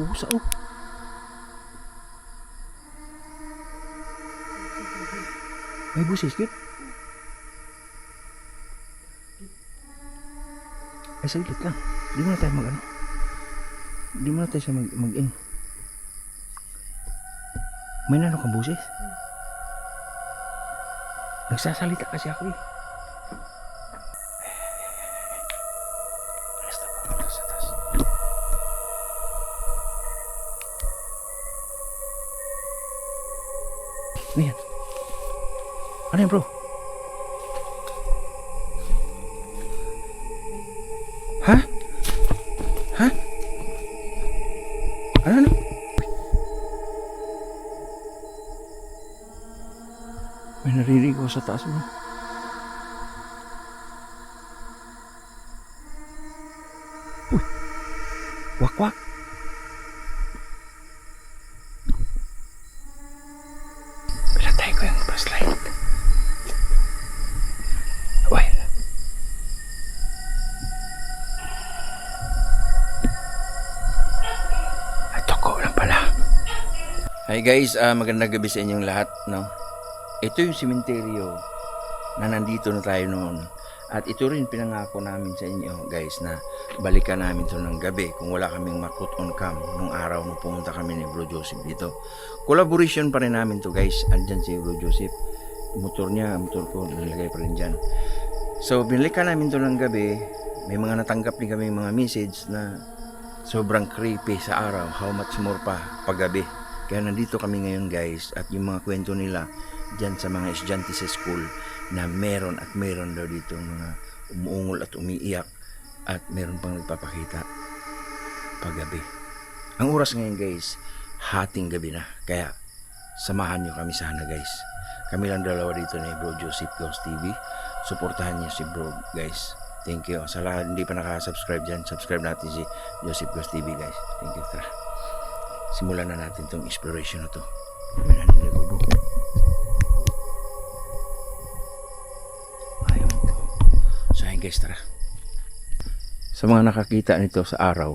Pusa oh. Busis kit. Ay, saglit lang. Di mo na tayo mag ano. Di mo na tayo siya mag, mag in. May nano kang busis? Nagsasalita kasi ako eh. Ano yan bro? Ha? Ha? Ano ano? May naririnig ako sa taas mo. Hi guys, ah, magandang gabi sa inyong lahat. No? Ito yung simenteryo na nandito na tayo noon. At ito rin pinangako namin sa inyo guys na balikan namin to ng gabi kung wala kaming makut on cam nung araw nung pumunta kami ni Bro Joseph dito. Collaboration pa rin namin to guys. Andyan si Bro Joseph. Motor niya, motor ko, nilagay pa rin dyan. So binalikan namin to ng gabi. May mga natanggap din kami mga message na sobrang creepy sa araw. How much more pa paggabi. Kaya nandito kami ngayon guys at yung mga kwento nila dyan sa mga estudyante sa school na meron at meron daw dito mga umuungol at umiiyak at meron pang nagpapakita paggabi. Ang oras ngayon guys, hating gabi na. Kaya samahan nyo kami sana guys. Kami lang dalawa dito ni Bro Joseph Ghost TV. Suportahan niyo si Bro guys. Thank you. Sa lahat hindi pa nakaka-subscribe dyan, subscribe natin si Joseph Ghost TV guys. Thank you. Tara. Simulan na natin tong inspiration na to. Narinig ko bro. Ayaw ko. So ayun guys, tara. Sa mga nakakita nito sa araw,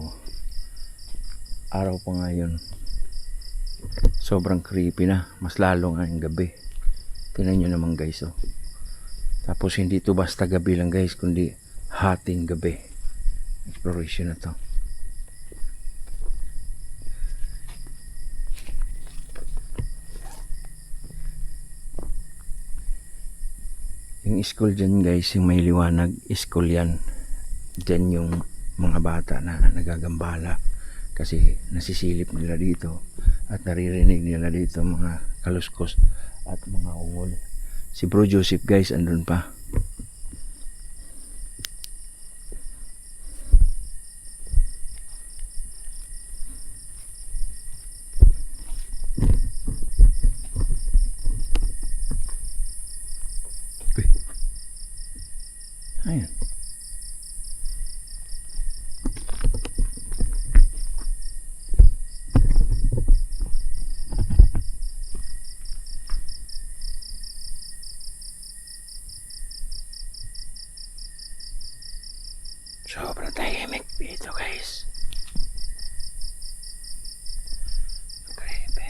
araw pa ngayon, sobrang creepy na. Mas lalo nga yung gabi. Tingnan nyo naman guys, oh. Tapos hindi to basta gabi lang guys, kundi hating gabi. Exploration na to. Yung school dyan guys, yung may liwanag, school yan. Dyan yung mga bata na nagagambala. Kasi nasisilip nila dito at naririnig nila dito mga kaluskos at mga ungol. Si Bro Joseph guys, andun pa. Uy. Ayun. Sobrang tahimik dito guys. Grabe.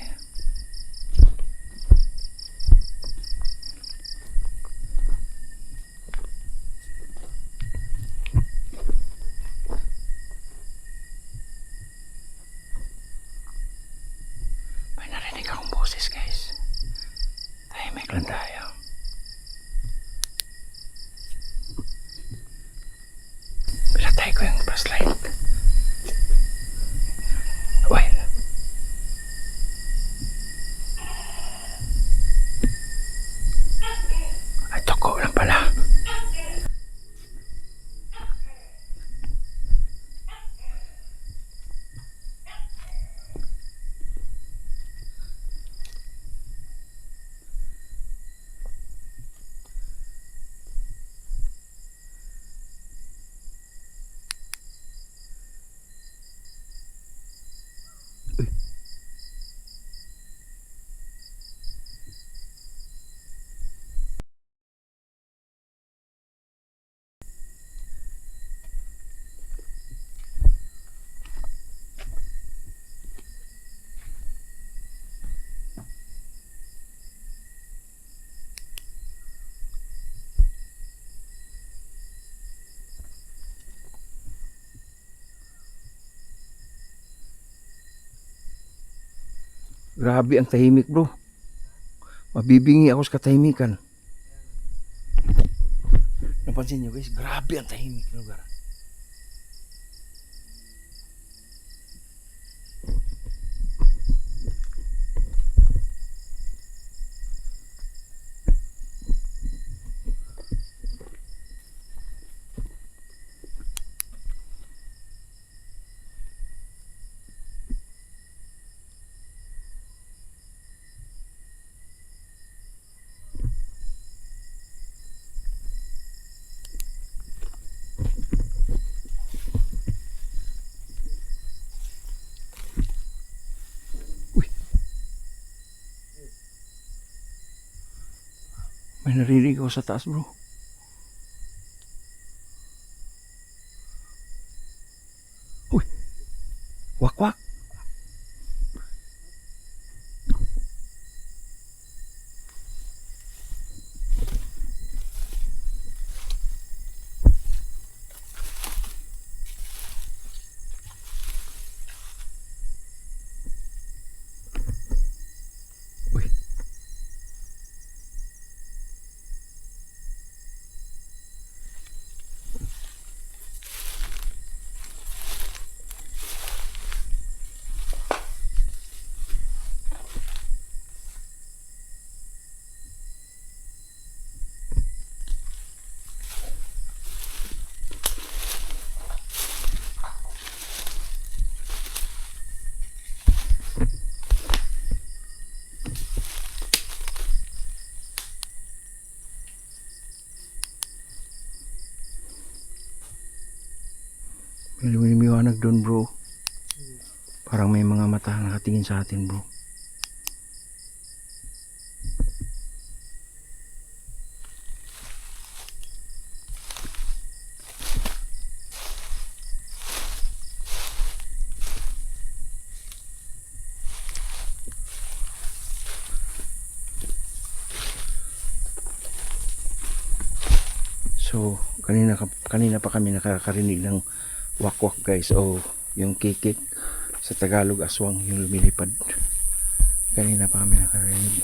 May narinig akong boses guys. Tahimik lang tayo. Pinatay ko yung flashlight. Uy. Ay, toko lang pala. Grabe ang tahimik bro. Mabibingi ako sa katahimikan. Napansin nyo guys, grabe ang tahimik ng lugar. May narinig ako sa taas bro. Uy! Wak wak! Uy! May lumiliwanag doon bro. Parang may mga mata nakatingin sa atin bro. So, kanina, ka- kanina pa kami nakakarinig ng wakwak guys o yung kikik sa Tagalog aswang yung lumilipad. Kanina pa kami nakarinig.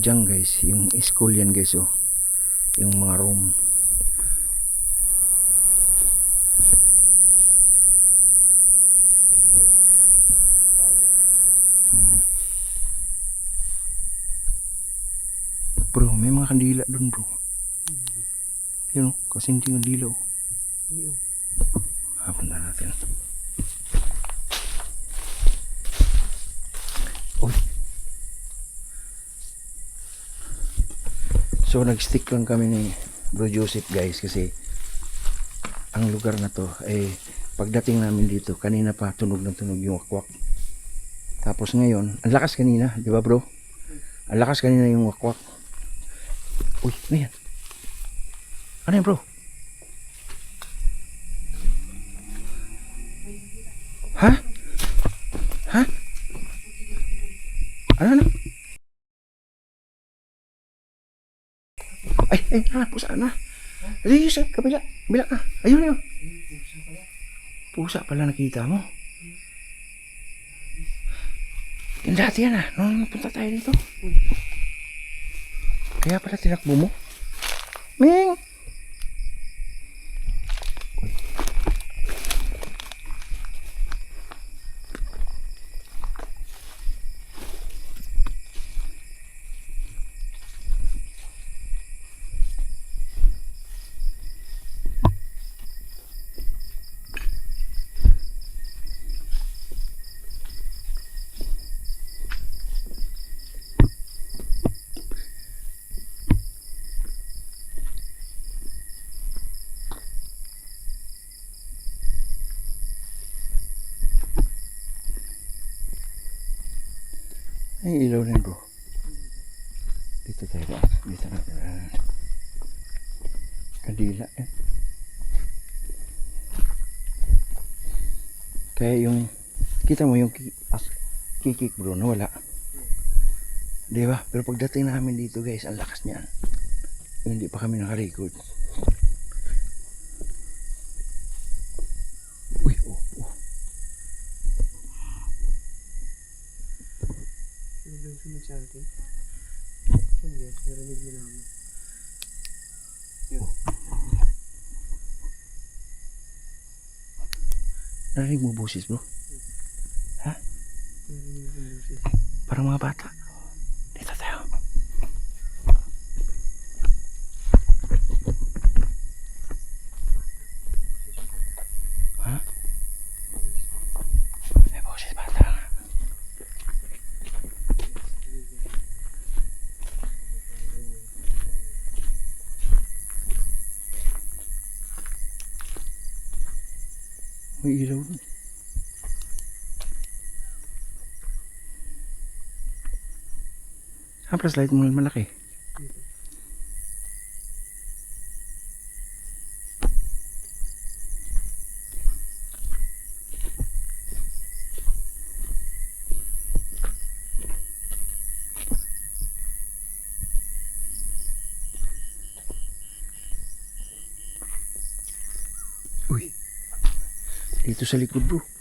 Diyan guys, yung school yan guys oh. Yung mga room. Bro, may mga kandila doon bro. Yun, oh, kasi hindi ng dilaw. Ah, punta natin. Uy. So, nag-stick lang kami ni Bro Joseph guys kasi ang lugar na to eh pagdating namin dito kanina pa tunog ng tunog yung wakwak tapos ngayon ang lakas kanina di ba bro? Ang lakas kanina yung wakwak uy ano ano yan bro Ha? Ha? Ano ano? Ay, ay, ah, pusa na. Ay, sa kabila. Kabila ka. Ayun, ayun. Pusa pala nakita mo. Yung dati yan ah. Nung punta tayo dito. Kaya pala tinakbo mo. Ming! Ay, ilaw rin bro. Dito tayo. Dito natin. ah. Kadila eh. Kaya yung, kita mo yung kikik bro, nawala. Di ba? Pero pagdating namin dito guys, ang lakas niyan. Hindi pa kami nakarecord. Uy, oh, oh. Lumapit sa atin. Hindi, narinig mo naman. Narinig mo boses bro? Boses. Parang mga bata. Dito tayo. Ha? May boses bata nga. May ilaw dun. Ah, plus light mo malaki. Uy. Dito sa likod bro.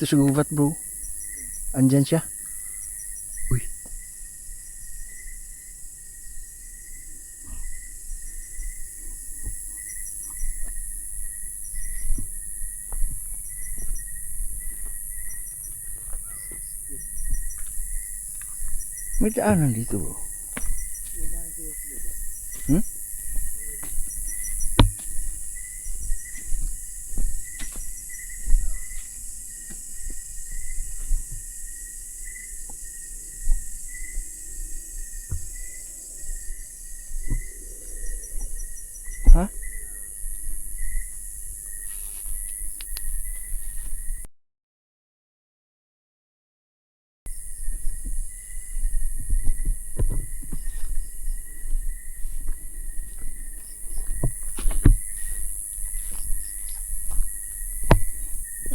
Dito sa gubat bro. Andyan siya. Uy. May daanan dito bro. Babae ko sa baba. Hmm? Ha?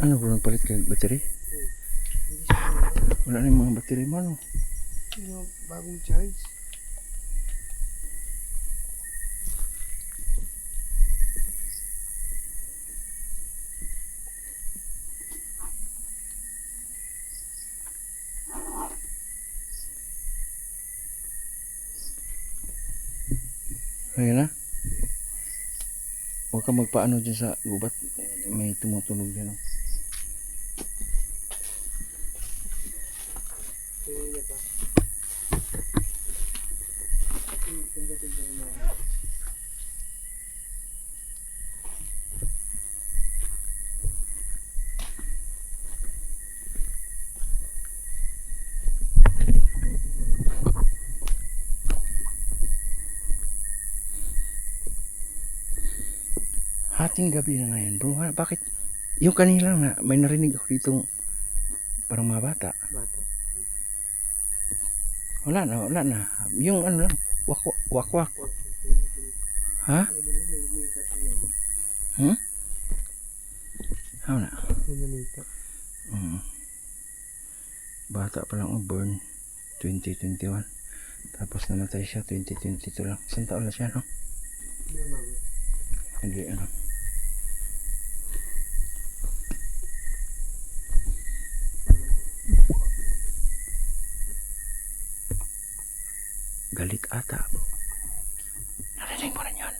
Ano bro, nagpalit ka ng battery? Wala na yung mga battery mo ano? Yung bagong charge. Ayun na. Huwag ka magpaano dyan sa gubat. May tumutunog dyan. Oh. Kanina pa. Hmm, pagdating sa umaga. Hating gabi na ngayon bro. Ha, bakit? Yung kanila na may narinig ako dito parang mga bata. Bata. Wala na, wala na. Yung ano lang, wak wak wak. Ha? Hmm? Ano na? Mm. Bata pa lang, born 2021. Tapos namatay siya 2022 lang. Isang taon na siya, no? Hindi, ano. Galit ata, bro. Narinig mo rin yun.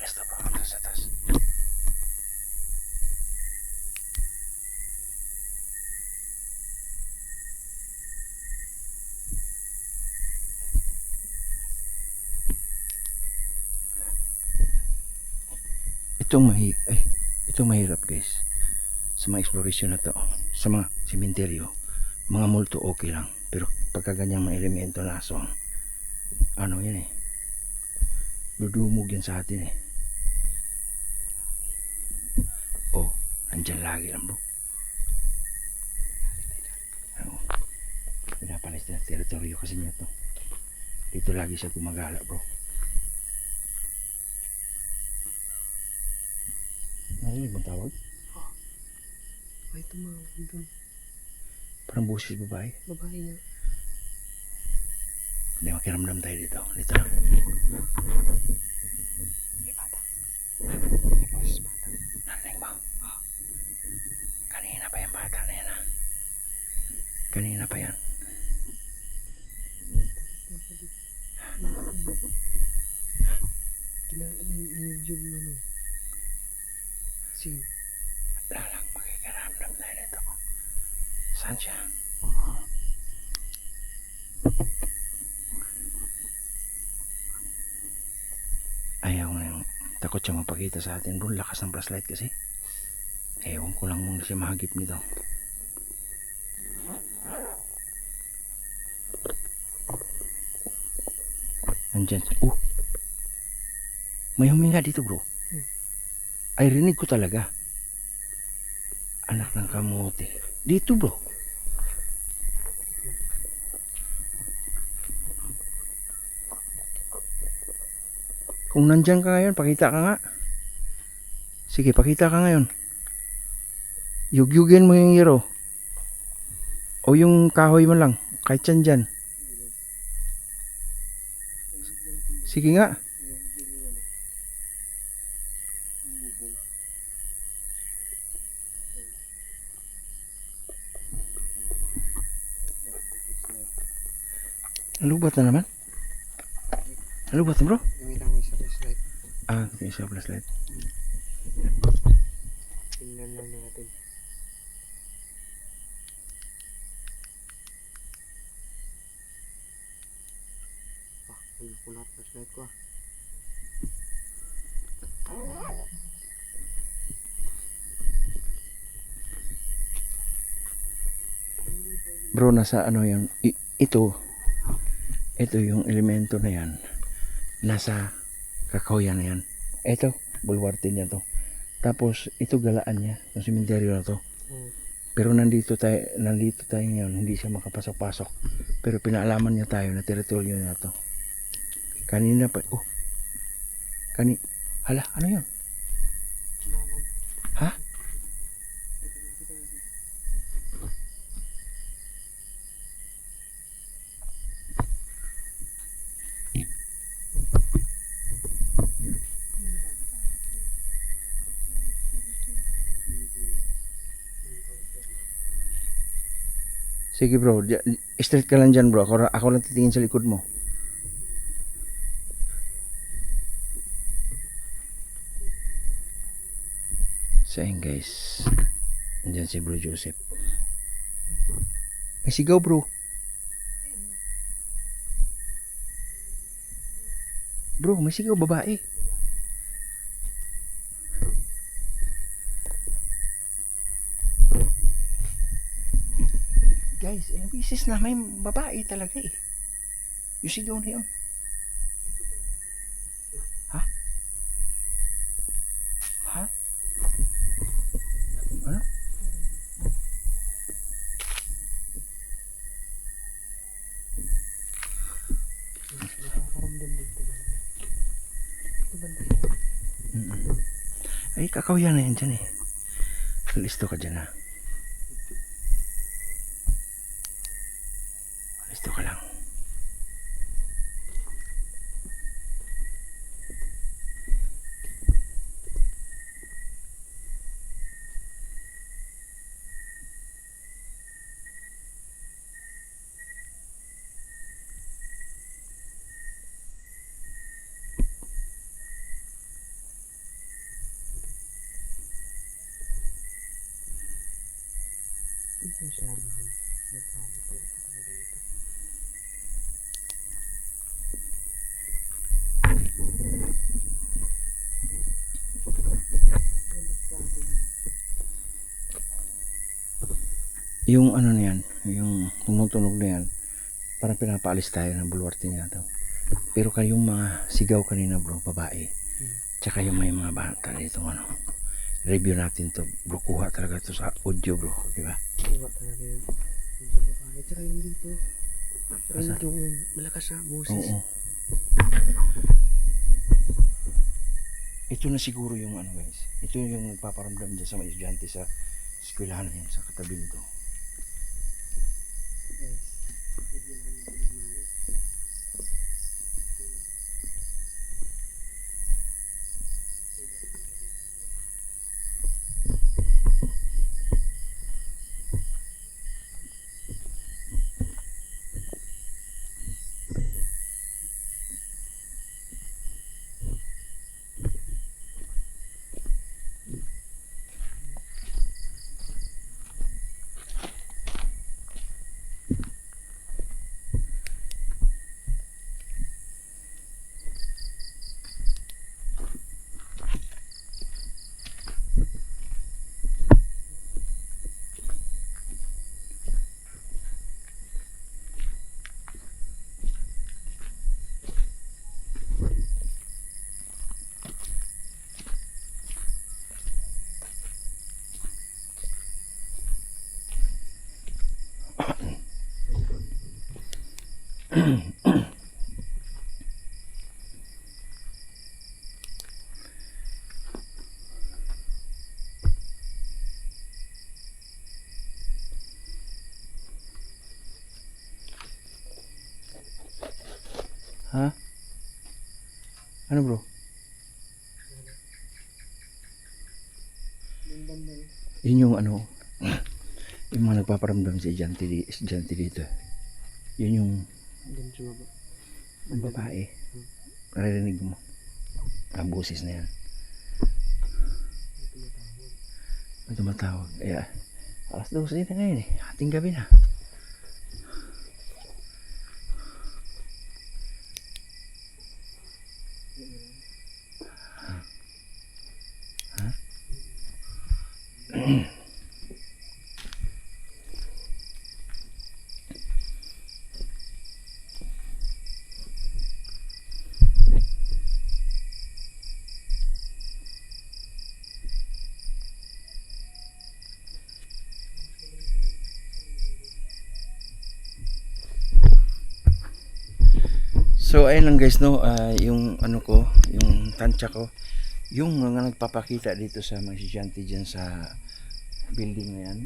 Alas na, bro. Atas, atas. Itong mahi ay, itong mahirap guys. Sa mga exploration na to, sa mga sementeryo, mga multo okay lang. Pero pagka ganyang mga elemento na aswang, ano yan eh, dudumog yan sa atin eh. Oh, nandyan lagi lang bro. Ano, pinapalis na teritoryo kasi niya to. Dito lagi siya gumagala bro. Narinig mo tawag? Ay, tumawag doon. Parang boses babae. Babae nga. Hindi makiramdam tayo dito. Dito lang. May bata. May boses bata. Narinig mo? Oh. Kanina pa yung bata na yan ha. Kanina pa yan. Kina-YouTube yung ano. Scene. Lalang makikiramdam tayo dito. Saan siya? Ayaw na yung takot siya mapakita sa atin bro. Lakas ng flashlight kasi. Ewan ko lang kung siya mahagip nito. Nandyan. Oh! May huminga dito bro. Ay rinig ko talaga. Anak ng kamote. Dito bro. Kung nandyan ka ngayon, pakita ka nga. Sige, pakita ka ngayon. Yugyugin mo yung hero. O yung kahoy mo lang. Kahit yan dyan. Sige nga. Nalubat na naman. Nalubat na bro. Gamitan ko isa flashlight. Ah, ito isa flashlight. Tingnan lang natin. Ah, ano ko lahat flashlight ko ah. Bro, nasa ano yan? I- ito, ito yung elemento na yan. Nasa kakahuyan na yan. Ito, bulwarte niya to. Tapos, ito galaan niya, yung simenteryo na to. Hmm. Pero nandito tayo, nandito tayo ngayon, hindi siya makapasok-pasok. Pero pinaalaman niya tayo na teritoryo niya to. Kanina pa, oh. Kani, hala, ano yun? Ha? Sige bro, straight ka lang dyan bro. Ako, ako lang titingin sa likod mo. So guys. Andyan si bro Joseph. May sigaw bro. Bro, may sigaw babae. Beses na may babae talaga eh. Yung sigaw na yun. Ha? Ha? Ano? Ay, kakawyan na yan dyan eh. Listo ka dyan ha. Listo ka lang. Ito masyado. Nagkano pa talaga dito. Yung ano na yan, yung tumutunog na yan, parang pinapaalis tayo ng bulwarte niya to. Pero kayong mga sigaw kanina bro, babae. Tsaka yung may mga bata dito ano. Review natin to bro, kuha talaga to sa audio bro, di ba? Kuha talaga yun. Babae. Tsaka yung dito. Rinig yung, yung malakas na boses. Oo. Ito na siguro yung ano guys. Ito yung nagpaparamdam dyan sa mga estudyante sa eskwelahan na yan, sa katabi nito. Guys, hindi namin pinagmahay. Ha? Ano bro? Yun yung ano, yung mga nagpaparamdam sa di, estudyante dito. Yun yung Doon sumaba. ang babae. Naririnig mo. Ang boses na yan. May tumatawag. May tumatawag. Alas 12 na ngayon eh. Ating gabi na. Ha? So ayun lang guys no, ah, yung ano ko, yung tansya ko, yung mga nagpapakita dito sa mga estudyante dyan sa building na yan,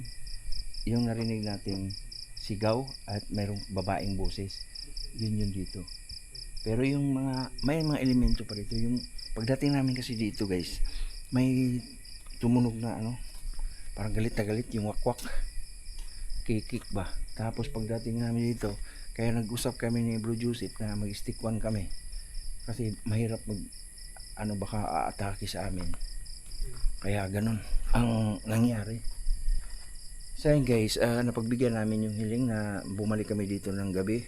yung narinig nating sigaw at mayroong babaeng boses, yun yun dito. Pero yung mga, may mga elemento pa dito, yung pagdating namin kasi dito guys, may tumunog na ano, parang galit na galit yung wakwak, kikik ba. Tapos pagdating namin dito, kaya nag-usap kami ni Bro Joseph na mag-stick one kami. Kasi mahirap mag ano baka aatake sa amin. Kaya ganun ang nangyari. So yun guys, ah, napagbigyan namin yung hiling na bumalik kami dito ng gabi.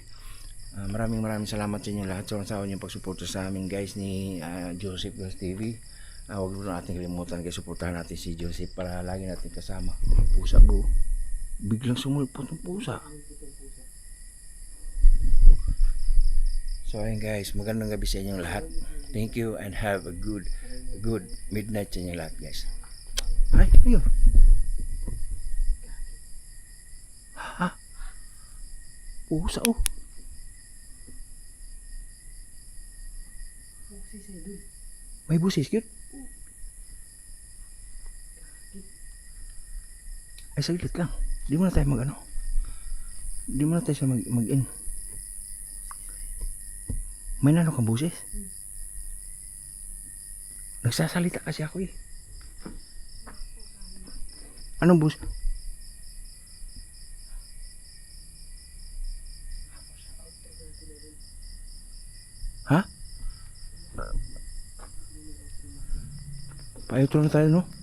Ah, maraming maraming salamat sa inyo lahat sa sa inyong pagsuporta sa amin guys ni ah, Joseph Gas TV. Ah, huwag mo natin kalimutan guys, suportahan natin si Joseph para lagi natin kasama. Pusa bro. Biglang sumulpot ng pusa. So ayun guys, magandang gabi sa inyong lahat. Thank you and have a good good midnight sa inyong lahat guys. Ay, ano yun? Ha? Pusa oh. May busis yun. Ay, saglit lang. Di mo na tayo mag ano. Di mo na tayo sa mag. May nano kang busis? Nagsasalita kasi ako eh. Anong bus? Ha? Paayot na tayo no?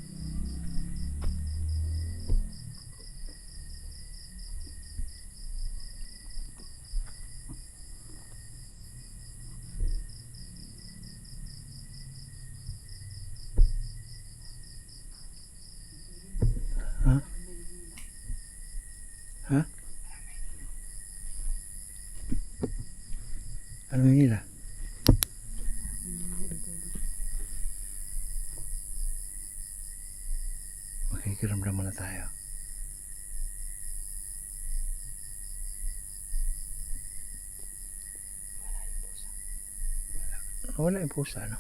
Ano nila? Makikiramdam muna tayo. Wala yung pusa, no?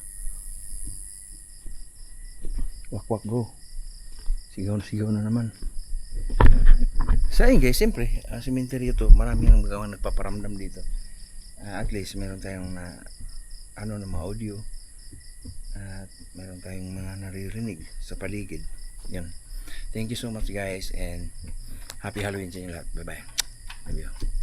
Wak-wak, bro. Sigaw-sigaw na naman. Sa guys, siyempre, ah, ang cemetery ito, marami ang mga nagpaparamdam dito. Ah, at least, meron tayong na, ano na mga audio. At meron tayong mga naririnig sa paligid. Yan. Thank you so much guys and happy Halloween sa inyo lahat. Bye-bye. Love you.